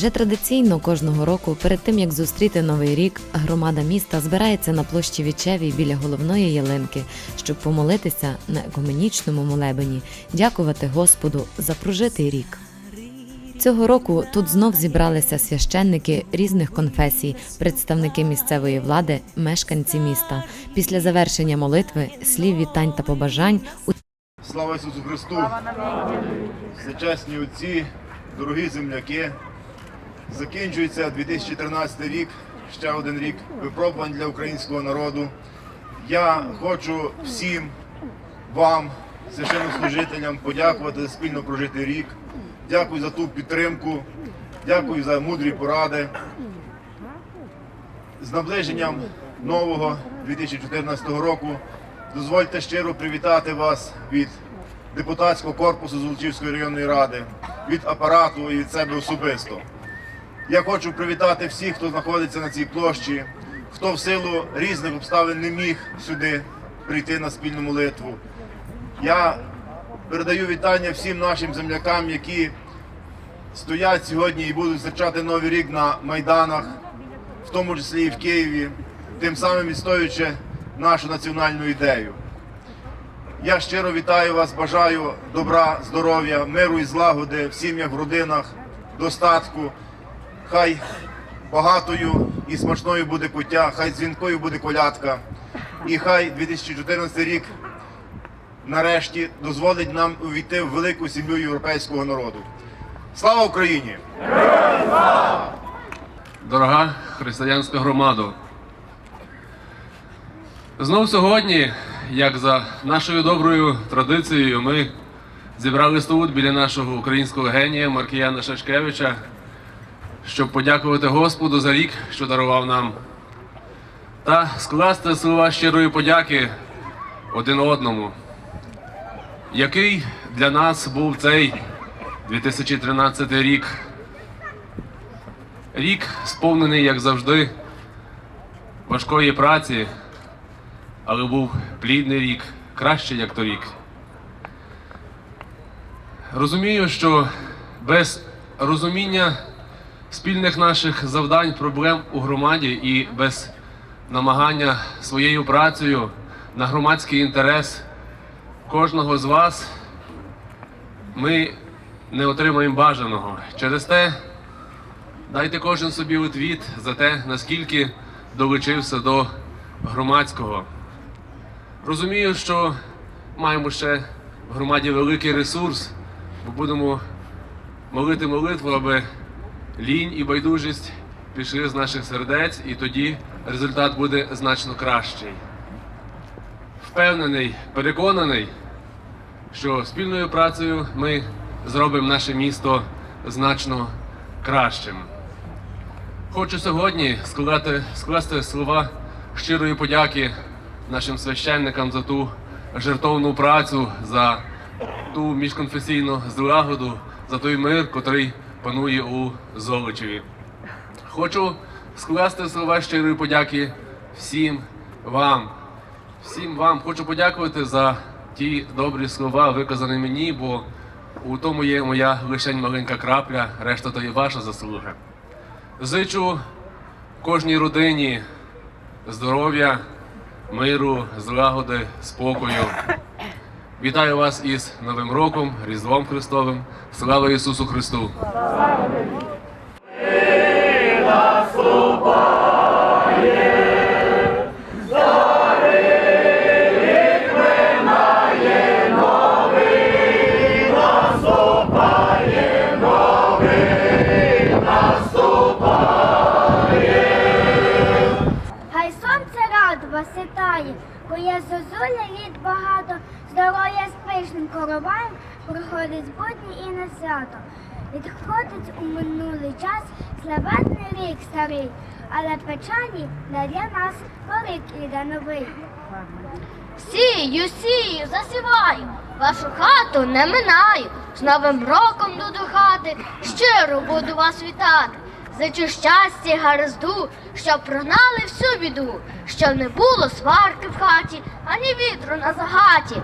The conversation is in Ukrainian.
Вже традиційно кожного року, перед тим як зустріти новий рік, громада міста збирається на площі Вічевій біля головної ялинки, щоб помолитися на екуменічному молебені, дякувати Господу за прожитий рік. Цього року тут знов зібралися священники різних конфесій, представники місцевої влади, мешканці міста. Після завершення молитви, слів вітань та побажань у Слава Ісусу Христу! Всечесні отці, дорогі земляки, закінчується 2013 рік, ще один рік випробувань для українського народу. Я хочу всім вам, священнослужителям, подякувати за спільно прожитий рік. Дякую за ту підтримку, дякую за мудрі поради. З наближенням нового 2014 року дозвольте щиро привітати вас від депутатського корпусу Золочівської районної ради, від апарату і від себе особисто. Я хочу привітати всіх, хто знаходиться на цій площі, хто в силу різних обставин не міг сюди прийти на спільну молитву. Я передаю вітання всім нашим землякам, які стоять сьогодні і будуть зустрічати новий рік на майданах, в тому числі і в Києві, тим самим відстоюючи нашу національну ідею. Я щиро вітаю вас, бажаю добра, здоров'я, миру і злагоди в сім'ях, в родинах, достатку. Хай багатою і смачною буде куття, хай дзвінкою буде колядка. І хай 2014 рік нарешті дозволить нам увійти в велику сім'ю європейського народу. Слава Україні! Дорога християнська громада, знов сьогодні, як за нашою доброю традицією, ми зібрались тут біля нашого українського генія Маркіяна Шашкевича, щоб подякувати Господу за рік, що дарував нам, та скласти слова щирої подяки один одному. Який для нас був цей 2013 рік? Рік сповнений, як завжди, важкої праці, але був плідний рік, краще, як торік. Розумію, що без розуміння спільних наших завдань, проблем у громаді і без намагання своєю працею на громадський інтерес кожного з вас ми не отримаємо бажаного. Через те Дайте кожен собі відвід за те, наскільки долучився до громадського. Розумію, що маємо ще в громаді великий ресурс, бо будемо молити молитву, аби лінь і байдужість пішли з наших сердець, і тоді результат буде значно кращий. Впевнений, переконаний, що спільною працею ми зробимо наше місто значно кращим. Хочу сьогодні складати, скласти слова щирої подяки нашим священникам за ту жертовну працю, за ту міжконфесійну злагоду, за той мир, котрий панує у Золочеві. Хочу скласти слова щирої подяки всім вам. Всім вам хочу подякувати за ті добрі слова, виказані мені, бо у тому є моя лишень маленька крапля, решта то є ваша заслуга. Зичу кожній родині здоров'я, миру, злагоди, спокою. Вітаю вас із Новим роком, Різдвом Христовим. Слава Ісусу Христу! З короваєм проходить будні і на свято. Відходить у минулий час славетний рік старий, але печалі для нас, рік іде новий. Сію, сію, засіваю, вашу хату не минаю. З Новим роком до хати щиро буду вас вітати. Зичу щастя, гаразду, щоб прогнали всю біду, щоб не було сварки в хаті, ані вітру на загаті.